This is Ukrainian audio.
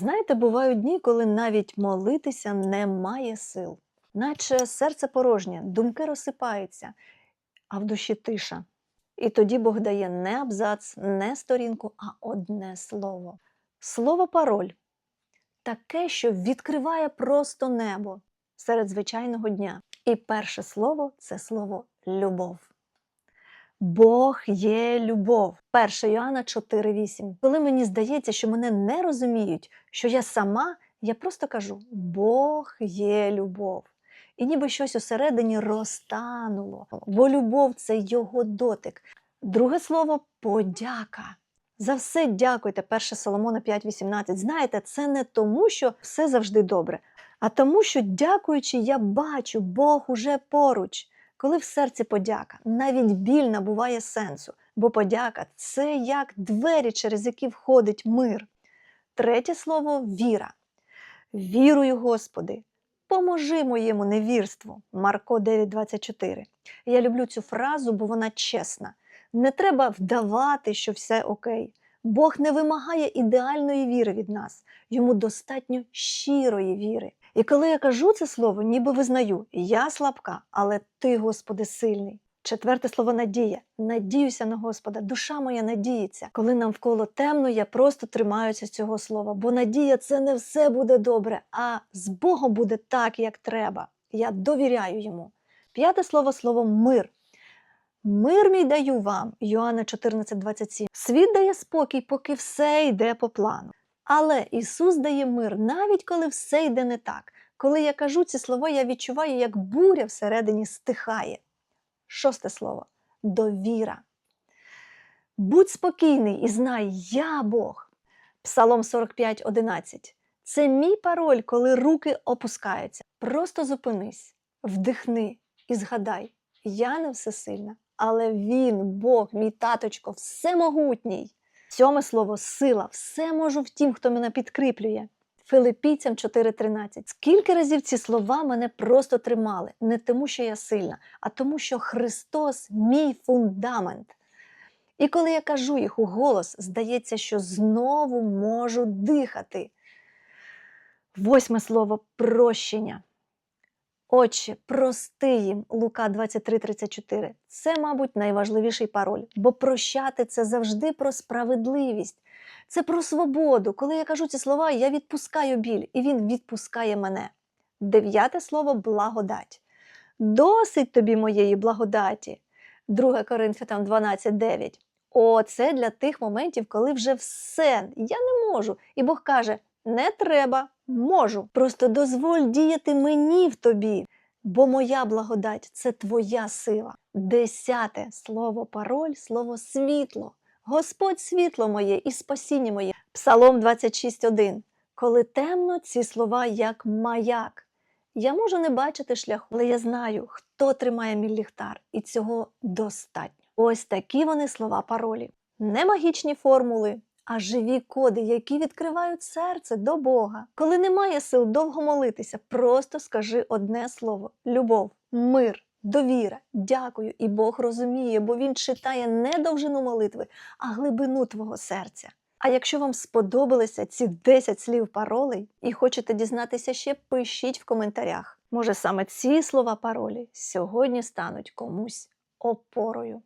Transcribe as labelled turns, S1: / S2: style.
S1: Знаєте, бувають дні, коли навіть молитися немає сил, наче серце порожнє, думки розсипаються, а в душі тиша. І тоді Бог дає не абзац, не сторінку, а одне слово. Слово пароль таке, що відкриває просто небо серед звичайного дня. І перше слово це слово любов. Бог є любов. 1 Йоанна 4,8. Коли мені здається, що мене не розуміють, що я сама, я просто кажу: Бог є любов. І ніби щось усередині розтануло, бо любов це його дотик. Друге слово подяка. За все дякуйте, 1 Соломона 5,18. Знаєте, це не тому, що все завжди добре, а тому, що, дякуючи, я бачу, Бог уже поруч. Коли в серці подяка, навіть біль набуває сенсу, бо подяка це як двері, через які входить мир. Третє слово віра. Вірую, Господи, поможи моєму невірству. Марко 9,24. Я люблю цю фразу, бо вона чесна. Не треба вдавати, що все окей. Бог не вимагає ідеальної віри від нас, йому достатньо щирої віри. І коли я кажу це слово, ніби визнаю, я слабка, але ти, Господи, сильний. Четверте слово надія. Надіюся на Господа, душа моя надіється. Коли навколо темно, я просто тримаюся цього слова, бо надія це не все буде добре, а з Богом буде так, як треба. Я довіряю йому. П'яте слово слово мир. Мир мій даю вам, Йоанна 14,27. Світ дає спокій, поки все йде по плану. Але Ісус дає мир, навіть коли все йде не так. Коли я кажу ці слова, я відчуваю, як буря всередині стихає. Шосте слово довіра. Будь спокійний і знай, я Бог. Псалом 45, 11. Це мій пароль, коли руки опускаються. Просто зупинись, вдихни і згадай, я не всесильна, але Він, Бог, мій таточко, всемогутній. Сьоме слово сила. Все можу в тім, хто мене підкріплює. Филиппійцям 4:13. Скільки разів ці слова мене просто тримали, не тому, що я сильна, а тому, що Христос мій фундамент. І коли я кажу їх у голос, здається, що знову можу дихати. Восьме слово прощення. Отче, прости їм, Лука 23:34. Це, мабуть, найважливіший пароль, бо прощати це завжди про справедливість, це про свободу. Коли я кажу ці слова, я відпускаю біль, і він відпускає мене. Дев'яте слово благодать. Досить тобі моєї благодаті. 2 Коринфянам 12:9. О, це для тих моментів, коли вже все, я не можу. І Бог каже: не треба, можу. Просто дозволь діяти мені в тобі, бо моя благодать це твоя сила. Десяте слово пароль, слово світло. Господь світло моє і спасіння моє. Псалом 26.1. Коли темно, ці слова як маяк. Я можу не бачити шляху, але я знаю, хто тримає мій ліхтар, і цього достатньо. Ось такі вони слова паролі. Не магічні формули, а живі коди, які відкривають серце до Бога. Коли немає сил довго молитися, просто скажи одне слово: любов, мир, довіра, дякую. І Бог розуміє, бо Він читає не довжину молитви, а глибину твого серця. А якщо вам сподобалися ці 10 слів паролей і хочете дізнатися ще, пишіть в коментарях. Може, саме ці слова паролі сьогодні стануть комусь опорою.